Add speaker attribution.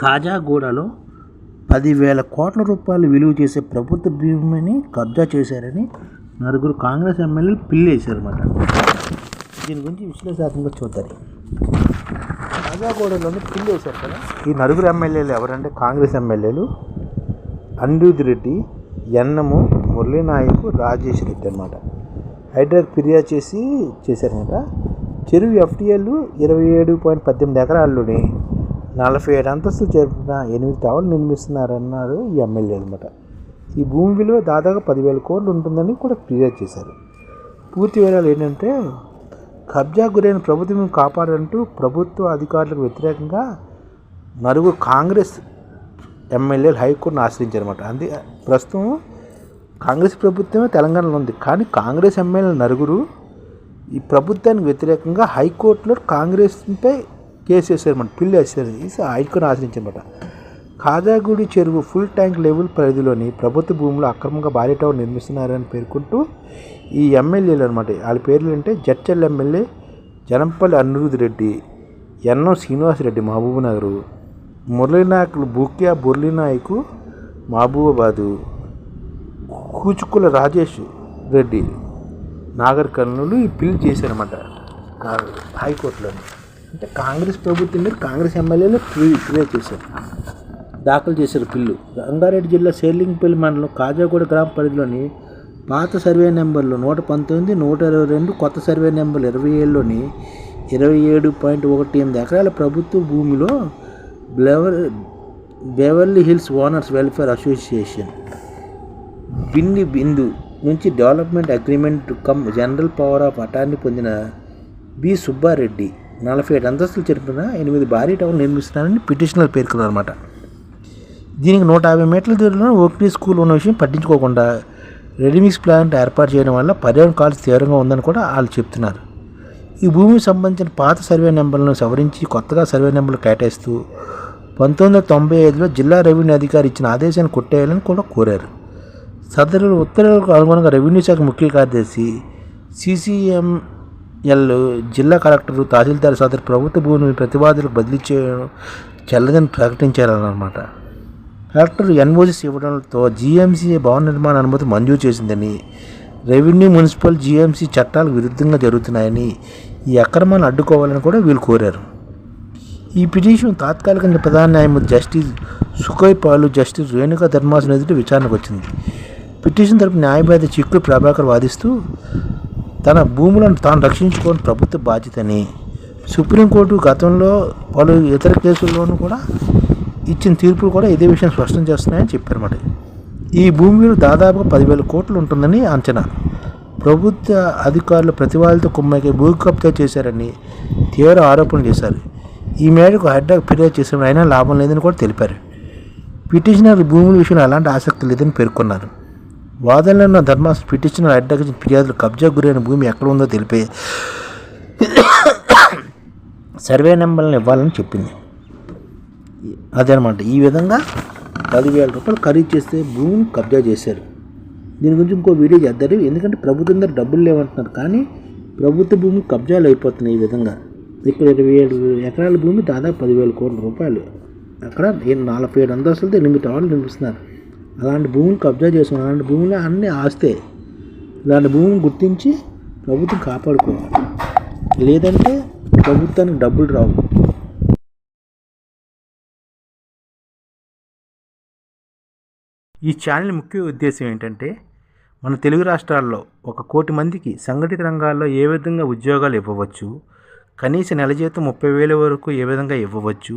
Speaker 1: కాజాగూడలో పదివేల కోట్ల రూపాయలు విలువ చేసే ప్రభుత్వ భూమిని కబ్జా చేశారని నలుగురు కాంగ్రెస్ ఎమ్మెల్యేలు పిల్లేశారన్నమాట. దీని గురించి విశ్లేషాత్మకంగా చూద్దాం. కాజాగూడలోని పిల్లి వేశారు కదా? ఈ నలుగురు ఎమ్మెల్యేలు ఎవరంటే కాంగ్రెస్ ఎమ్మెల్యేలు అనిరుద్ రెడ్డి ఎన్నము మురళీనాయక్ రాజేష్ రెడ్డి అనమాట హైడ్రాక్ ఫిర్యాదు చేసి చేశారనమాట చెరువు ఎఫ్టీఎల్ ఇరవై ఏడు పాయింట్ పద్దెనిమిది ఎకరాల్లోని నలభై ఏడు అంతస్తులు చేరుకున్న ఎనిమిది టవర్లు నిర్మిస్తున్నారన్నారు ఈ ఎమ్మెల్యే అనమాట. ఈ భూమి విలువ దాదాపు పదివేల కోట్లు ఉంటుందని కూడా ఫిర్యాదు చేశారు. పూర్తి వివరాలు ఏంటంటే కబ్జా గురైన ప్రభుత్వం కాపాడంటూ ప్రభుత్వ అధికారులకు వ్యతిరేకంగా నలుగురు కాంగ్రెస్ ఎమ్మెల్యేలు హైకోర్టును ఆశ్రయించారన్నమాట. అందు ప్రస్తుతం కాంగ్రెస్ ప్రభుత్వమే తెలంగాణలో ఉంది. కానీ కాంగ్రెస్ ఎమ్మెల్యేలు నలుగురు ఈ ప్రభుత్వానికి వ్యతిరేకంగా హైకోర్టులో కాంగ్రెస్పై కేసు వేశారన్నమాట పిల్లి వేసారు వేసి హైకోర్టును ఆశ్రయించారన్నమాట కాజాగూడి చెరువు ఫుల్ ట్యాంక్ లెవెల్ పరిధిలోని ప్రభుత్వ భూములు అక్రమంగా భారీ టవర్ నిర్మిస్తున్నారని పేర్కొంటూ ఈ ఎమ్మెల్యేలు అనమాట వాళ్ళ పేర్లు అంటే జడ్చల్ ఎమ్మెల్యే జనంపల్లి అనిరుద్ రెడ్డి ఎన్నం శ్రీనివాసరెడ్డి మహబూబ్ నగరు మురళీనాయకులు బూక్యా బుర్లీనాయకు మహబూబాబాదు కూచుకుల రాజేష్ రెడ్డి నాగర్ కర్నూలు ఈ బిల్ చేశారన్నమాట. హైకోర్టులో అంటే కాంగ్రెస్ ప్రభుత్వం మీద కాంగ్రెస్ ఎమ్మెల్యేలు క్రియేట్ చేశారు దాఖలు చేశారు బిల్లు రంగారెడ్డి జిల్లా సేర్లింగపల్లి మండలం కాజాగూడ గ్రామ పరిధిలోని పాత సర్వే నెంబర్లు నూట పంతొమ్మిది నూట ఇరవై రెండు కొత్త సర్వే నెంబర్ ఇరవై ఏడులోని ఇరవై ఏడు పాయింట్ ఒకటి ఎనిమిది ఎకరాల ప్రభుత్వ భూమిలో బ్లెవర్ Beverly Hills owners welfare association Binny బిందు నుంచి development agreement cum general power of attorney పొందిన బి సుబ్బారెడ్డి. నలభై ఏడు అంతస్తులు జరిపిన ఎనిమిది భారీ టవర్లు నిర్మిస్తున్నారని పిటిషనర్ పేర్కొన్నారు అనమాట దీనికి నూట యాభై మీటర్ల దూరంలో ఓక్లీ స్కూల్ ఉన్న విషయం పట్టించుకోకుండా రెడీమిక్స్ ప్లాంట్ ఏర్పాటు చేయడం వల్ల పర్యావరణ కాల్స్ తీవ్రంగా ఉందని కూడా వాళ్ళు చెప్తున్నారు. ఈ భూమికి సంబంధించిన పాత సర్వే నెంబర్లను సవరించి కొత్తగా సర్వే నెంబర్లు కేటాయిస్తూ పంతొమ్మిది వందల తొంభై ఐదులో జిల్లా రెవెన్యూ అధికారి ఇచ్చిన ఆదేశాన్ని కొట్టేయాలని కూడా కోరారు. సదరు ఉత్తర్వులకు అనుగుణంగా రెవెన్యూ శాఖ ముఖ్య కార్యదర్శి ఎల్లు జిల్లా కలెక్టర్ తహసీల్దార్ సదరు ప్రభుత్వ భూమిని ప్రతివాదులకు బదిలీ చేయడం చెల్లదని ప్రకటించారన్నమాట. కలెక్టర్ ఎన్ఓసిస్ ఇవ్వడంతో జీఎంసీ భవన నిర్మాణ అనుమతి మంజూరు చేసిందని రెవెన్యూ మున్సిపల్ జీఎంసీ చట్టాలకు విరుద్ధంగా జరుగుతున్నాయని ఈ అక్రమాలను అడ్డుకోవాలని కూడా వీళ్ళు కోరారు. ఈ పిటిషన్ తాత్కాలికంగా ప్రధాన న్యాయమూర్తి justice Sujoy Paul justice Renuka ధర్మాసనం ఎదుటి విచారణకు వచ్చింది. పిటిషన్ తరపు న్యాయవాది చిక్కు ప్రభాకర్ వాదిస్తూ తన భూములను తాను రక్షించుకోవడం ప్రభుత్వ బాధ్యతని సుప్రీంకోర్టు గతంలో పలు ఇతర కేసుల్లోనూ కూడా ఇచ్చిన తీర్పులు కూడా ఇదే విషయం స్పష్టం చేస్తున్నాయని చెప్పారన్నమాట. ఈ భూమి విలువ దాదాపుగా పదివేల కోట్లు ఉంటుందని అంచనా. ప్రభుత్వ అధికారులు ప్రతివాదులతో కుమ్మకి భూ కబ్జా చేశారని తీవ్ర ఆరోపణలు చేశారు. ఈ మేరకు హెడ్డాక్ ఫిర్యాదు చేసిన అయినా లాభం లేదని కూడా తెలిపారు. పిటిషనర్ భూముల విషయంలో అలాంటి ఆసక్తి లేదని పేర్కొన్నారు. వాదనలో ఉన్న ధర్మాస పిటిషనర్ హెడ్డాక్ ఫిర్యాదులు కబ్జా గురైన భూమి ఎక్కడ ఉందో తెలిపే సర్వే నెంబర్లను ఇవ్వాలని చెప్పింది. అదనమాట ఈ విధంగా పదివేల రూపాయలు ఖరీదు చేస్తే భూమిని కబ్జా చేశారు. దీని గురించి ఇంకో వీడియో చేద్దారు ఎందుకంటే ప్రభుత్వం దగ్గర డబ్బులు లేవంటున్నారు. కానీ ప్రభుత్వ భూమి కబ్జాలు అయిపోతున్నాయి ఈ విధంగా. ఇక్కడ ఇరవై ఏడు ఎకరాల భూమి దాదాపు పదివేల కోట్ల రూపాయలు. అక్కడ నలభై ఏడు అంతస్తులతో ఎనిమిది టవర్లు నిర్మిస్తున్నారు. అలాంటి భూమిని కబ్జా చేసుకుని అలాంటి భూములు అన్నీ ఆస్తే ఇలాంటి భూమిని గుర్తించి ప్రభుత్వం కాపాడుకోవాలి. లేదంటే ప్రభుత్వానికి డబ్బులు రావు. ఈ ఛానల్ ముఖ్య ఉద్దేశం ఏంటంటే మన తెలుగు రాష్ట్రాల్లో ఒక కోటి మందికి సంఘటిత రంగాల్లో ఏ విధంగా ఉద్యోగాలు ఇవ్వవచ్చు కనీస నెల జీతం ముప్పై వేల వరకు ఏ విధంగా ఇవ్వవచ్చు